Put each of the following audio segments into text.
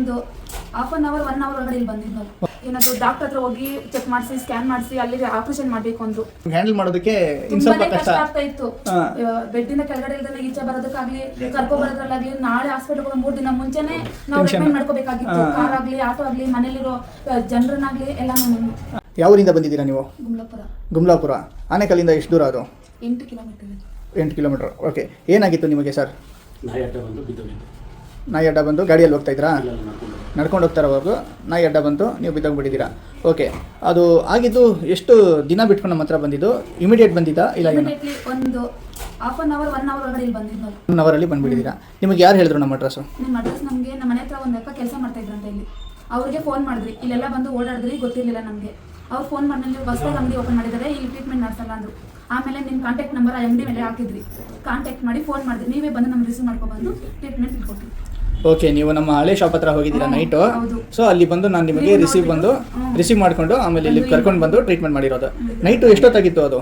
ಒಂದು half an hour one hour ಒಳಗಡೆ ಇಲ್ಲಿ ಬಂದಿದ್ದು. ಏನಾದ್ರು ಡಾಕ್ಟರ್ ಹತ್ರ ಹೋಗಿ ಚೆಕ್ ಮಾಡಿಸಿ ಸ್ಕ್ಯಾನ್ ಮಾಡಿಸಿ ಅಲ್ಲಿಗೆ ಆಪರೇಷನ್ ಮಾಡ್ಬೇಕು ಅಂದ್ರು. ಹ್ಯಾಂಡಲ್ ಮಾಡೋದಕ್ಕೆ ಇನ್ನು ಸ್ವಲ್ಪ ತುಂಬಾನೇ ಕಷ್ಟ ಕಷ್ಟ. ಆಗ್ತಾ ಇತ್ತು. ಬೆಡ್ಡಿನ ಕೆಳಗಡೆ ಇಲ್ದನೆ ಈಚೆ ಬರೋದಕ್ಕಾಗ್ಲಿ ಕರ್ಕೊ ಬರೋದ್ರಲ್ಲಾಗ್ಲಿ ನಾಳೆ ಹಾಸ್ಪಿಟಲ್ ಮೂರ್ ದಿನ ಮುಂಚೆನೆ ನಾವು. ರೆಕಮೆಂಡ್ ಮಾಡ್ಕೋಬೇಕಾಗಿತ್ತು. ಕಾರ್ ಆಗ್ಲಿ ಆಟೋ ಆಗ್ಲಿ ಮನೇಲಿರೋ ಜನರನ್ನಾಗ್ಲಿ ಎಲ್ಲಾನು ಯಾವ ಊರಿಂದ ಬಂದಿದ್ದೀರಾ ನೀವು? ಗುಮ್ಲಾಪುರ. ಗುಮ್ಲಾಪುರ. ಆನೆಕಲ್ಲಿಂದ ಎಷ್ಟು ದೂರ ಅದು? ಎಂಟು ಕಿಲೋಮೀಟರ್ ಎಂಟು ಕಿಲೋಮೀಟರ್ ಓಕೆ ಏನಾಗಿತ್ತು ನಿಮಗೆ ಸರ್ ನಾಯಿ ಅಡ್ಡ ಬಂದು ಬಿದ್ದೋಗಿದ್ದು ನಾಯಿ ಅಡ್ಡ ಬಂದು ಗಾಡಿಯಲ್ಲಿ ಹೋಗ್ತಾ ಇದ್ರಾ? ನಡ್ಕೊಂಡು ಹೋಗ್ತಾರವರೆಗೂ ನಾಯಿ ಅಡ್ಡ ಬಂತು ನೀವು ಬಿದ್ದೋಗ್ಬಿಟ್ಟಿದ್ದೀರಾ? ಓಕೆ ಅದು ಆಗಿದ್ದು ಎಷ್ಟು ದಿನ ಬಿಟ್ಕೊಂಡು ನಮ್ಮ ಹತ್ರ ಬಂದಿದ್ದು? ಇಮಿಡಿಯೇಟ್ ಬಂದಿದ್ದಾ? ಇಲ್ಲ ಏನು ಒಂದು half an hour one hour ಅಲ್ಲಿ ಇಲ್ಲಿ ಬಂದಿದ್ದು. ನಾವು ಒನ್ ಅವರಲ್ಲಿ ಬಂದ್ಬಿಟ್ಟಿದ್ದೀರಾ? ನಿಮಗೆ ಯಾರು ಹೇಳಿದ್ರು ನಮ್ಮ ಅಡ್ರೆಸ್ಸು ನಿಮ್ಮ ಅಡ್ರೆಸ್ ನಮಗೆ ನಮ್ಮ ಮನೆ ಹತ್ರ ಒಂದು ಅಕ್ಕ ಕೆಲಸ ಮಾಡ್ತಾ ಇದ್ರಂತ ಇಲ್ಲಿ ಅವ್ರಿಗೆ ಫೋನ್ ಮಾಡಿದ್ರಿ ಇಲ್ಲೆಲ್ಲ ಬಂದು ಓಡಾಡಿದ್ರಿ ಗೊತ್ತಿರಲಿಲ್ಲ ನಮಗೆ. ಅವ್ರು ಫೋನ್ ಮಾಡಿದ್ರೆ ನೀವು ಹೊಸದಾಗಿ ಅಂಗಡಿ ಓಪನ್ ಮಾಡಿದ್ದಾರೆ ಇಲ್ಲಿ ಟ್ರೀಟ್ಮೆಂಟ್ ನಡೆಸಲ್ಲ ಅಂದ್ರು. ಆಮೇಲೆ ನಿಮ್ಮ ಕಾಂಟ್ಯಾಕ್ಟ್ ನಂಬರ್ ಆ ಅಂಗಡಿ ಮೇಲೆ ಹಾಕಿದ್ರಿ ಕಾಂಟ್ಯಾಕ್ಟ್ ಮಾಡಿ ಫೋನ್ ಮಾಡಿದ್ರಿ ನೀವೇ ಬಂದು ನಮ್ಗೆ ರಿಸೀವ್ ಮಾಡ್ಕೊಬಂದು ಟ್ರೀಟ್ಮೆಂಟ್ ತಿಳ್ಕೊಟ್ರಿ ಓಕೆ ನೀವು ನಮ್ಮ ಹಳೆ ಶಾಪ್ ಹತ್ರ ಹೋಗಿದ್ದೀರಾ ನೈಟು ಸೊ ಅಲ್ಲಿ ಬಂದು ನಾನು ನಿಮಗೆ ರಿಸೀವ್ ಬಂದು. ರಿಸೀವ್ ಮಾಡಿಕೊಂಡು ಆಮೇಲೆ ಇಲ್ಲಿ ಕರ್ಕೊಂಡು ಬಂದು ಟ್ರೀಟ್ಮೆಂಟ್ ಮಾಡಿರೋದು. ನೈಟು ಎಷ್ಟೊತ್ತಾಗಿತ್ತು ಅದು?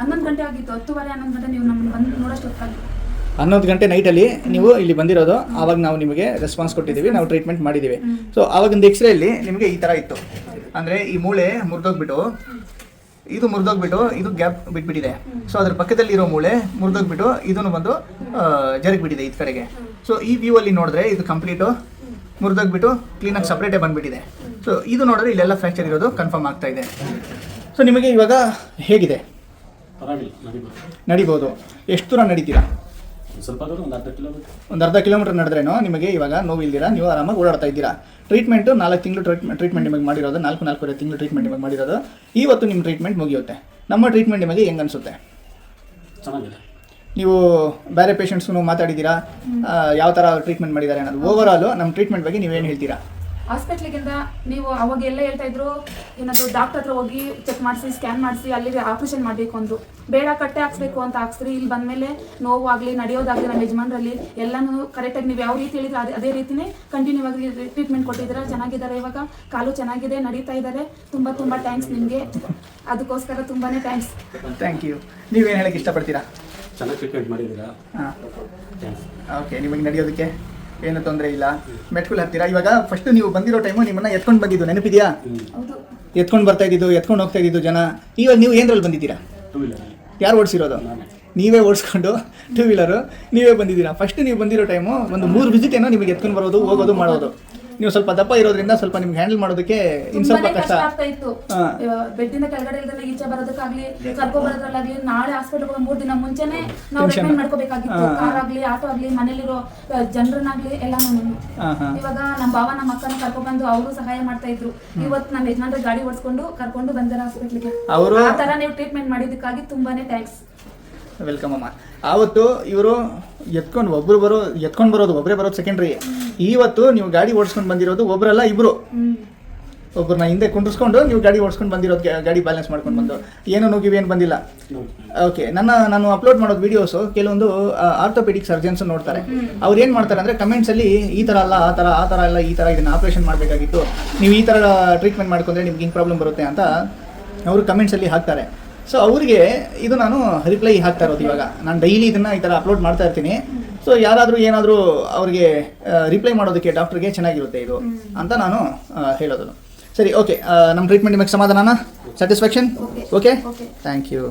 ಹನ್ನೊಂದು ಗಂಟೆ ಆಗಿತ್ತು. ಹತ್ತುವರೆ ಹನ್ನೊಂದು ಗಂಟೆ ನೀವು ನಮ್ಮನ್ನು ಬಂದು ನೋಡೋಷ್ಟು ಹೊತ್ತಾಗಿತ್ತು. ಹನ್ನೊಂದು ಗಂಟೆ ನೈಟಲ್ಲಿ ನೀವು ಇಲ್ಲಿ ಬಂದಿರೋದು ಆವಾಗ ನಾವು ನಿಮಗೆ ರೆಸ್ಪಾನ್ಸ್ ಕೊಟ್ಟಿದ್ದೀವಿ ನಾವು ಟ್ರೀಟ್ಮೆಂಟ್ ಮಾಡಿದ್ದೀವಿ. ಸೊ ಆವಾಗಿಂದ ಎಕ್ಸ್ರೇಯಲ್ಲಿ ನಿಮಗೆ ಈ ಥರ ಇತ್ತು. ಅಂದರೆ ಈ ಮೂಳೆ ಮುರಿದೋಗ್ಬಿಟ್ಟು ಇದು ಮುರಿದೋಗ್ಬಿಟ್ಟು ಇದು ಗ್ಯಾಪ್ ಬಿಟ್ಬಿಟ್ಟಿದೆ. ಸೊ ಅದ್ರ ಪಕ್ಕದಲ್ಲಿರೋ ಮೂಳೆ ಮುರಿದೋಗ್ಬಿಟ್ಟು ಇದನ್ನು ಬಂದು ಜರುಗ್ಬಿಟ್ಟಿದೆ ಇದು ಕಡೆಗೆ. ಸೊ ಈ ವ್ಯೂ ಅಲ್ಲಿ ನೋಡಿದ್ರೆ ಇದು ಕಂಪ್ಲೀಟು ಮುರಿದೋಗ್ಬಿಟ್ಟು ಕ್ಲೀನಾಗಿ ಸಪ್ರೇಟೇ ಬಂದ್ಬಿಟ್ಟಿದೆ. ಸೊ ಇದು ನೋಡಿದ್ರೆ ಇಲ್ಲೆಲ್ಲ ಫ್ರ್ಯಾಕ್ಚರ್ ಇರೋದು ಕನ್ಫರ್ಮ್ ಆಗ್ತಾ ಇದೆ. ಸೊ ನಿಮಗೆ ಇವಾಗ ಹೇಗಿದೆ? ನಡಿಬೋದು. ಎಷ್ಟು ದೂರ ನಡೀತೀರಾ? ಸ್ವಲ್ಪ ದೂರ ಒಂದು ಅರ್ಧ ಕಿಲೋಮೀಟರ್ ಒಂದು ಅರ್ಧ ಕಿಲೋಮೀಟರ್ ನಡೆದ್ರೇನೋ ನಿಮಗೆ ಇವಾಗ ನೋವಿಲ್ದಿರಾ ನೀವು ಆರಾಮಾಗಿ ಓಡಾಡ್ತಾ ಇದ್ದೀರಾ? ಟ್ರೀಟ್ಮೆಂಟು ನಾಲ್ಕು ತಿಂಗಳು ಟ್ರೀಟ್ಮೆಂಟ್ ಟ್ರೀಟ್ಮೆಂಟ್ ನಿಮಗೆ ಮಾಡಿರೋದು ನಾಲ್ಕು ನಾಲ್ಕೂವರೆ ತಿಂಗಳು ಟ್ರೀಟ್ಮೆಂಟ್ ನಿಮಗೆ ಮಾಡಿರೋದು. ಇವತ್ತು ನಿಮ್ಮ ಟ್ರೀಟ್ಮೆಂಟ್ ಮುಗಿಯುತ್ತೆ. ನಮ್ಮ ಟ್ರೀಟ್ಮೆಂಟ್ ನಿಮಗೆ ಹೆಂಗೆ ಅನಿಸುತ್ತೆ? ಚೆನ್ನಾಗಿದೆ. ನೀವು ಬೇರೆ ಪೇಷಂಟ್ಸ್ಗೂ ಮಾತಾಡಿದ್ದೀರಾ? ಯಾವ ಥರ ಟ್ರೀಟ್ಮೆಂಟ್ ಮಾಡಿದ್ದಾರೆ ಅನ್ನೋದು. ಆಲ್ ನಮ್ಮ ಟ್ರೀಟ್ಮೆಂಟ್ ಬಗ್ಗೆ ನೀವೇನು ಹೇಳ್ತೀರಾ? ಹಾಸ್ಪಿಟ್ಲಿಗಿಂತ ನೀವು ಅವಾಗ ಎಲ್ಲ ಹೇಳ್ತಾ ಇದ್ರು ಏನಾದ್ರು ಡಾಕ್ಟರ್ ಹತ್ರ ಹೋಗಿ ಚೆಕ್ ಮಾಡಿಸಿ ಸ್ಕ್ಯಾನ್ ಮಾಡಿಸಿ ಅಲ್ಲಿಗೆ ಆಪರೇಷನ್ ಮಾಡಬೇಕು ಅಂದ್ರು. ಬೇಡ ಕಟ್ಟೆ ಹಾಕ್ಸ್ಬೇಕು ಅಂತ ಹಾಕ್ಸ್ರಿ ಇಲ್ಲಿ ಬಂದಮೇಲೆ ನೋವಾಗಲಿ ಆಗಲಿ ನಡೆಯೋದಾಗಲಿ ನಮ್ಮ ಯಜಮಾನ್ರಲ್ಲಿ ಎಲ್ಲನೂ ಕರೆಕ್ಟಾಗಿ ನೀವು ಯಾವ ರೀತಿ ಹೇಳಿದ್ರೆ ಅದೇ ಅದೇ ರೀತಿನೇ ಕಂಟಿನ್ಯೂ ಆಗಿ ಟ್ರೀಟ್ಮೆಂಟ್ ಕೊಟ್ಟಿದ್ದೀರಾ ಚೆನ್ನಾಗಿದ್ದಾರೆ ಇವಾಗ ಕಾಲು ಚೆನ್ನಾಗಿದೆ ನಡೀತಾ ಇದ್ದಾರೆ. ತುಂಬ ತುಂಬ ಥ್ಯಾಂಕ್ಸ್ ನಿಮಗೆ. ಅದಕ್ಕೋಸ್ಕರ ತುಂಬಾ ಥ್ಯಾಂಕ್ಸ್ ಥ್ಯಾಂಕ್ ಯು ನೀವೇನು ಹೇಳಕ್ಕೆ ಇಷ್ಟಪಡ್ತೀರಾ? ಚೆನ್ನಾಗಿ ಟ್ರೀಟ್ಮೆಂಟ್ ಮಾಡಿದ್ದೀರಾ? ಹಾಂ. ಥ್ಯಾಂಕ್ಸ್ ಓಕೆ ನಿಮಗೆ ನಡೆಯೋದಕ್ಕೆ ಏನು ತೊಂದರೆ ಇಲ್ಲ. ಮೆಟ್ಕುಲ್ ಹತ್ತಿರ ಇವಾಗ ಫಸ್ಟ್ ನೀವು ಬಂದಿರೋ ಟೈಮು ನಿಮ್ಮನ್ನ ಎತ್ಕೊಂಡು ಬಂದಿದ್ದು ನೆನಪಿದೆಯಾ? ಹೌದು. ಎತ್ಕೊಂಡು ಬರ್ತಾ ಇದ್ದಿದ್ದು ಎತ್ಕೊಂಡು ಹೋಗ್ತಾ ಇದ್ದಿದ್ದು ಜನ. ಇವಾಗ ನೀವು ಏನ್ರಲ್ಲಿ ಬಂದಿದ್ದೀರಾ? ಟೂ ಯಾರು ಓಡಿಸಿರೋದು? ನೀವೇ ಓಡಿಸ್ಕೊಂಡು ಟೂ ವೀಲರು ನೀವೇ ಬಂದಿದ್ದೀರಾ? ಫಸ್ಟ್ ನೀವು ಬಂದಿರೋ ಟೈಮು ಒಂದು ಮೂರು ವಿಸಿಟ್ ಏನೋ ನಿಮಗೆ ಎತ್ಕೊಂಡು ಬರೋದು ಹೋಗೋದು ಮಾಡೋದು. ನೀವು ಸ್ವಲ್ಪ ದಪ್ಪ ಇರೋದ್ರಿಂದ ಸ್ವಲ್ಪ ನಿಮ್ಗೆ ಹ್ಯಾಂಡಲ್ ಮಾಡೋದಕ್ಕೆ ಇನ್ನು ಸ್ವಲ್ಪ ತುಂಬಾನೇ ಕಷ್ಟ. ಕಷ್ಟ ಆಗ್ತಾ ಇತ್ತು. ಹಾ. ಬೆಡ್ಡಿನ ಕೆಳಗಡೆ ಇಲ್ದಲ್ಲ ಈಚೆ ಬರೋದಕ್ಕಾಗ್ಲಿ ಕರ್ಕೊ ಬರೋದ್ರಲ್ಲಾಗ್ಲಿ ನಾಳೆ ಹಾಸ್ಪಿಟಲ್ ಮೂರ್ ದಿನ ಮುಂಚೆನೆ ನಾವು Tension. ರೆಕಮೆಂಡ್ ಮಾಡ್ಕೋಬೇಕಾಗಿತ್ತು. ಹಾ. ಕಾರ್ ಆಗ್ಲಿ ಆಟೋ ಆಗ್ಲಿ ಮನೇಲಿರೋ ಜನರನ್ನಾಗ್ಲಿ ಎಲ್ಲಾನು ಹಾಂ ಹಾಂ. ಇವಾಗ ನಮ್ಮ ಬಾವ ನಮ್ಮ ಅಕ್ಕನ ಕರ್ಕೊಂಡ್ ಬಂದು ಅವರು ಸಹಾಯ ಮಾಡ್ತಾ ಇದ್ರು. ಇವತ್ತು ನಮ್ಮ ಯಜಮಾನ್ರ ಗಾಡಿ ಓಡಿಸ್ಕೊಂಡು ಕರ್ಕೊಂಡು ಬಂದಾರ ಹಾಸ್ಪಿಟ್ಲಿಗೆ ಅವರು ಆ ತರ ನೀವು ಟ್ರೀಟ್ಮೆಂಟ್ ಮಾಡಿದ್ದಕ್ಕಾಗಿ ತುಂಬಾನೇ ಥ್ಯಾಂಕ್ಸ್ ವೆಲ್ಕಮ್ ಅಮ್ಮ. ಆವತ್ತು ಇವರು ಎತ್ಕೊಂಡು ಒಬ್ರು ಬರೋ, ಎತ್ಕೊಂಡು ಬರೋದು ಒಬ್ಬರೇ ಬರೋದು ಸೆಕೆಂಡ್ರಿ ಇವತ್ತು ನೀವು ಗಾಡಿ ಓಡಿಸ್ಕೊಂಡು ಬಂದಿರೋದು ಒಬ್ರಲ್ಲ, ಇಬ್ರು. ಒಬ್ಬರನ್ನ ಹಿಂದೆ ಕುಂಡ್ರಿಸ್ಕೊಂಡು ನೀವು ಗಾಡಿ ಓಡಿಸ್ಕೊಂಡು ಬಂದಿರೋದು ಗಾಡಿ ಬ್ಯಾಲೆನ್ಸ್ ಮಾಡ್ಕೊಂಡು ಬಂದು. ಏನು ನುಗ್ಗಿವಿ ಏನು ಬಂದಿಲ್ಲ? ಓಕೆ ನನ್ನ, ನಾನು ಅಪ್ಲೋಡ್ ಮಾಡೋದು ವೀಡಿಯೋಸು ಕೆಲವೊಂದು ಆರ್ಥೋಪೆಡಿಕ್ ಸರ್ಜನ್ಸ್ ನೋಡ್ತಾರೆ. ಅವ್ರು ಏನು ಮಾಡ್ತಾರೆ ಅಂದರೆ ಕಮೆಂಟ್ಸಲ್ಲಿ ಈ ಥರ ಅಲ್ಲ, ಆ ಥರ ಆ ಥರ ಅಲ್ಲ, ಈ ಥರ ಇದನ್ನು ಆಪ್ರೇಷನ್ ಮಾಡಬೇಕಾಗಿತ್ತು. ನೀವು ಈ ಥರ ಟ್ರೀಟ್ಮೆಂಟ್ ಮಾಡ್ಕೊಂಡ್ರೆ ನಿಮ್ಗೆ ಹಿಂಗೆ ಪ್ರಾಬ್ಲಮ್ ಬರುತ್ತೆ ಅಂತ ಅವರು ಕಮೆಂಟ್ಸಲ್ಲಿ ಹಾಕ್ತಾರೆ. ಸೊ ಅವರಿಗೆ ಇದು ನಾನು ರಿಪ್ಲೈ ಹಾಕ್ತಾ ಇರೋದು ಇವಾಗ. ನಾನು ಡೈಲಿ ಇದನ್ನು ಈ ಥರ ಅಪ್ಲೋಡ್ ಮಾಡ್ತಾ ಇರ್ತೀನಿ. ಸೊ ಯಾರಾದರೂ ಏನಾದರೂ ಅವ್ರಿಗೆ ರಿಪ್ಲೈ ಮಾಡೋದಕ್ಕೆ ಡಾಕ್ಟ್ರಿಗೆ ಚೆನ್ನಾಗಿರುತ್ತೆ ಇದು ಅಂತ ನಾನು ಹೇಳೋದು ಸರಿ ಓಕೆ ನಮ್ಮ ಟ್ರೀಟ್ಮೆಂಟ್ ನಿಮಗೆ ಸಮಾಧಾನನಾ? ಸ್ಯಾಟಿಸ್ಫ್ಯಾಕ್ಷನ್. Okay thank you